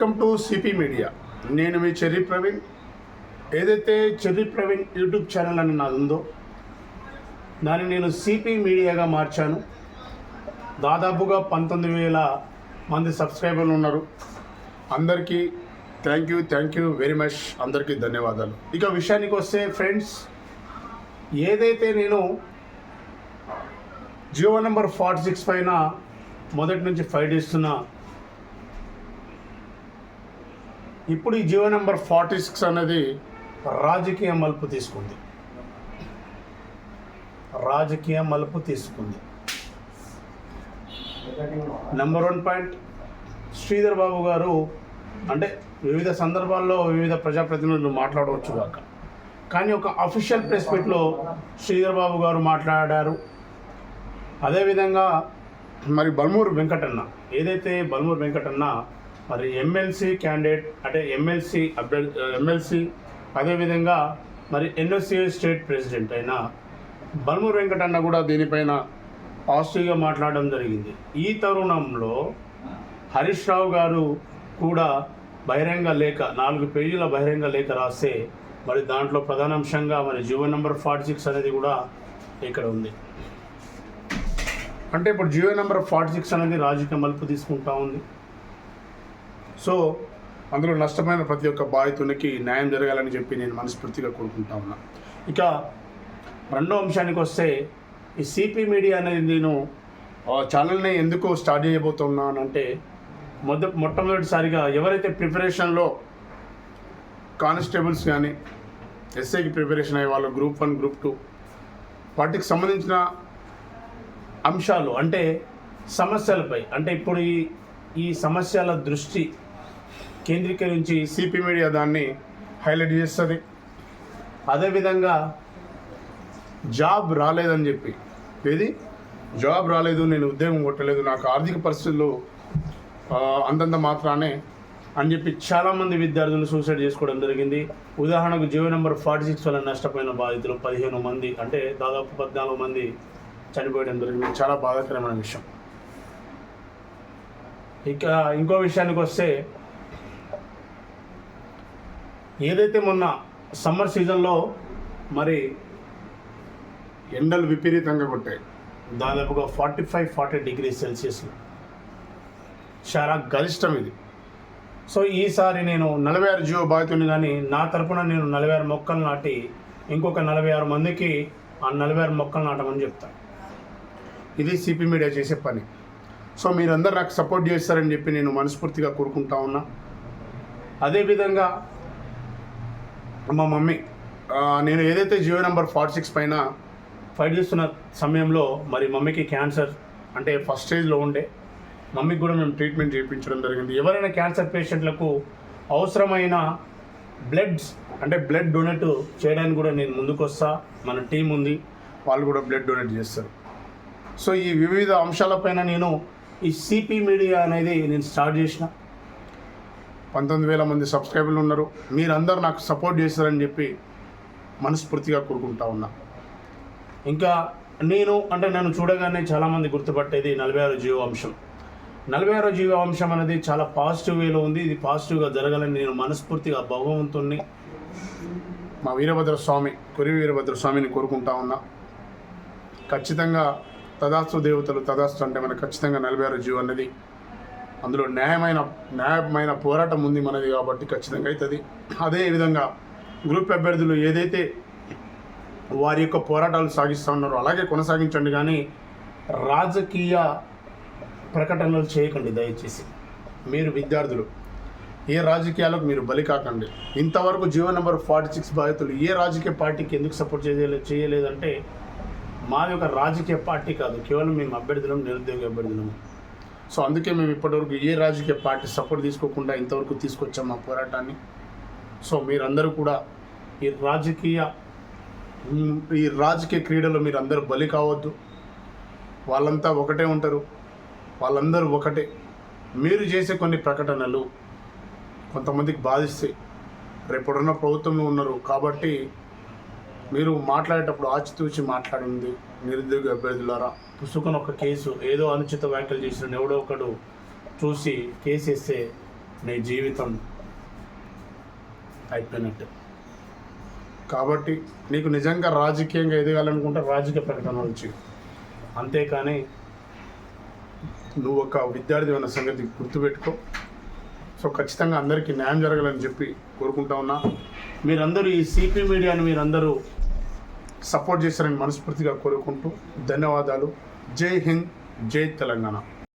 Welcome to CP media నేను మీ cherry Praveen. ఏదైతే cherry Praveen YouTube channel అని నాది ఉందో దాన్ని నేను సిపి మీడియాగా మార్చాను. దాదాపుగా పంతొమ్మిది వేల మంది సబ్స్క్రైబర్లు ఉన్నారు. అందరికీ thank you thank you very much అందరికీ ధన్యవాదాలు. ఇక విషయానికి వస్తే ఫ్రెండ్స్ ఏదైతే నేను జియో నెంబర్ ఫార్టీ సిక్స్ పైన మొదటి నుంచి ఫైట్ ఇస్తున్నా ఇప్పుడు ఈ జీవో నెంబర్ ఫార్టీ సిక్స్ అనేది రాజకీయ మలుపు తీసుకుంది. రాజకీయ మలుపు తీసుకుంది. Number one point Sridhar Babu గారు అంటే వివిధ సందర్భాల్లో వివిధ ప్రజాప్రతినిధులు మాట్లాడవచ్చు కాక కానీ ఒక అఫీషియల్ ప్రెస్ మీట్లో శ్రీధర్ బాబు గారు మాట్లాడారు. అదేవిధంగా మరి బల్మూరు వెంకటన్న ఏదైతే బల్మూరు వెంకటన్న మరి ఎమ్మెల్సీ క్యాండిడేట్ అంటే ఎమ్మెల్సీ అభ్యర్థి ఎమ్మెల్సీ అదేవిధంగా మరి ఎన్ఎస్సీ స్టేట్ ప్రెసిడెంట్ అయిన బల్మూరు వెంకటన్న కూడా దీనిపైన పాజిటివ్గా మాట్లాడడం జరిగింది. ఈ తరుణంలో హరీష్ రావు గారు కూడా బహిరంగ లేఖ నాలుగు పేజీల బహిరంగ లేఖ రాస్తే మరి దాంట్లో ప్రధానాంశంగా మరి జియో నెంబర్ ఫార్టీ సిక్స్ అనేది కూడా ఇక్కడ ఉంది. అంటే ఇప్పుడు జియో నెంబర్ ఫార్టీ సిక్స్ అనేది రాజకీయ మలుపు తీసుకుంటా ఉంది. సో అందులో నష్టమైన ప్రతి ఒక్క బాధితునికి న్యాయం జరగాలని చెప్పి నేను మనస్ఫూర్తిగా కోరుకుంటా ఉన్నా. ఇక రెండో అంశానికి వస్తే ఈ సిపి మీడియా అనేది నేను ఆ ఛానల్ని ఎందుకు స్టార్ట్ చేయబోతున్నానంటే మొద మొట్టమొదటిసారిగా ఎవరైతే ప్రిపరేషన్లో కానిస్టేబుల్స్ కానీ ఎస్ఐకి ప్రిపరేషన్ అయ్యే వాళ్ళు గ్రూప్ వన్ గ్రూప్ టూ వాటికి సంబంధించిన అంశాలు అంటే సమస్యలపై అంటే ఇప్పుడు ఈ ఈ సమస్యల దృష్టి కేంద్రీకరించి సిపి మీడియా దాన్ని హైలైట్ చేస్తుంది. అదేవిధంగా జాబ్ రాలేదని చెప్పి. ఏది? జాబ్ రాలేదు నేను ఉద్యోగం కొట్టలేదు నాకు ఆర్థిక పరిస్థితులు అంతంత మాత్రానే అని చెప్పి చాలామంది విద్యార్థులు సూసైడ్ చేసుకోవడం జరిగింది. ఉదాహరణకు జియో నెంబర్ ఫార్టీ సిక్స్ వల్ల నష్టపోయిన బాధితులు పదిహేను మంది అంటే దాదాపు పద్నాలుగు మంది చనిపోయడం జరిగింది. చాలా బాధాకరమైన విషయం. ఇక ఇంకో విషయానికి వస్తే ఏదైతే మొన్న సమ్మర్ సీజన్లో మరి ఎండలు విపరీతంగా కొట్టాయి దాదాపుగా ఫార్టీ ఫైవ్ ఫార్టీ డిగ్రీ సెల్సియస్లో చాలా గరిష్టం ఇది. సో ఈసారి నేను నలభై ఆరు జీవో బాధితుని కానీ నా తరపున నేను నలభై ఆరు మొక్కలు నాటి ఇంకొక నలభై ఆరు మందికి ఆ నలభై ఆరు మొక్కలు నాటమని చెప్తాను ఇది సిపి మీడియా చేసే పని. సో మీరందరూ నాకు సపోర్ట్ చేస్తారని చెప్పి నేను మనస్ఫూర్తిగా కోరుకుంటా ఉన్నా. అదేవిధంగా మా మమ్మీ నేను ఏదైతే జియో నెంబర్ ఫార్టీ సిక్స్ పైన ఫైట్ చేస్తున్న సమయంలో మరి మమ్మీకి క్యాన్సర్ అంటే ఫస్ట్ స్టేజ్లో ఉండే మమ్మీకి కూడా మేము ట్రీట్మెంట్ చేయించడం జరిగింది. ఎవరైనా క్యాన్సర్ పేషెంట్లకు అవసరమైన బ్లడ్స్ అంటే బ్లడ్ డొనేట్ చేయడానికి కూడా నేను ముందుకు వస్తా మన టీం ఉంది వాళ్ళు కూడా బ్లడ్ డొనేట్ చేస్తారు. సో ఈ వివిధ అంశాలపైన నేను ఈ సిపి మీడియా అనేది నేను స్టార్ట్ చేసిన. పంతొమ్మిది వేల మంది సబ్స్క్రైబర్లు ఉన్నారు. మీరందరూ నాకు సపోర్ట్ చేస్తారని చెప్పి మనస్ఫూర్తిగా కోరుకుంటా ఉన్నా. ఇంకా నేను అంటే నన్ను చూడగానే చాలామంది గుర్తుపట్టేది నలభై ఆరు జీవో అంశం. నలభై ఆరో జీవ అంశం అనేది చాలా పాజిటివ్ వేలో ఉంది. ఇది పాజిటివ్గా జరగాలని నేను మనస్ఫూర్తిగా భగవంతుణ్ణి మా వీరభద్ర స్వామి కురి వీరభద్ర స్వామిని కోరుకుంటా ఉన్నా. ఖచ్చితంగా తదాస్తు దేవతలు తదాస్తు అంటే మనకు ఖచ్చితంగా నలభై ఆరు జీవో అనేది అందులో న్యాయమైన న్యాయమైన పోరాటం ఉంది మనది కాబట్టి ఖచ్చితంగా అవుతుంది అదే విధంగా గ్రూప్ అభ్యర్థులు ఏదైతే వారి యొక్క పోరాటాలు సాగిస్తూ ఉన్నారో అలాగే కొనసాగించండి కానీ రాజకీయ ప్రకటనలు చేయకండి దయచేసి. మీరు విద్యార్థులు ఏ రాజకీయాలకు మీరు బలి కాకండి. ఇంతవరకు జీవో నెంబర్ ఫార్టీ సిక్స్ బాధితులు ఏ రాజకీయ పార్టీకి ఎందుకు సపోర్ట్ చేయలేదు చేయలేదంటే మాది ఒక రాజకీయ పార్టీ కాదు. కేవలం మేము అభ్యర్థులం నిరుద్యోగ అభ్యర్థులము. సో అందుకే మేము ఇప్పటివరకు ఏ రాజకీయ పార్టీ సపోర్ట్ తీసుకోకుండా ఇంతవరకు తీసుకొచ్చాం మా పోరాటాన్ని. సో మీరందరూ కూడా ఈ రాజకీయ ఈ రాజకీయ క్రీడలో మీరు అందరూ బలి కావద్దు. వాళ్ళంతా ఒకటే ఉంటారు. వాళ్ళందరూ ఒకటే. మీరు చేసే కొన్ని ప్రకటనలు కొంతమందికి బాధిస్తే రేపుడున్న ప్రభుత్వంలో ఉన్నారు కాబట్టి మీరు మాట్లాడేటప్పుడు ఆచితూచి మాట్లాడింది నిరుద్యోగ అభ్యర్థులారా పుసుకొని ఒక కేసు ఏదో అనుచిత వ్యాఖ్యలు చేసిన ఎవడో ఒకడు చూసి కేసు వేస్తే నీ జీవితం అయిపోయినట్టే. కాబట్టి నీకు నిజంగా రాజకీయంగా ఎదగాలనుకుంటే రాజకీయ ప్రకటన నుంచి అంతేకాని నువ్వు ఒక విద్యార్థి అన్న సంగతి గుర్తుపెట్టుకో. సో ఖచ్చితంగా అందరికీ న్యాయం జరగాలని చెప్పి కోరుకుంటా ఉన్నా. మీరందరూ ఈ సిపి మీడియాని మీరందరూ సపోర్ట్ చేస్తారని మనస్ఫూర్తిగా కోరుకుంటూ ధన్యవాదాలు. జై హింద్ జై తెలంగాణ.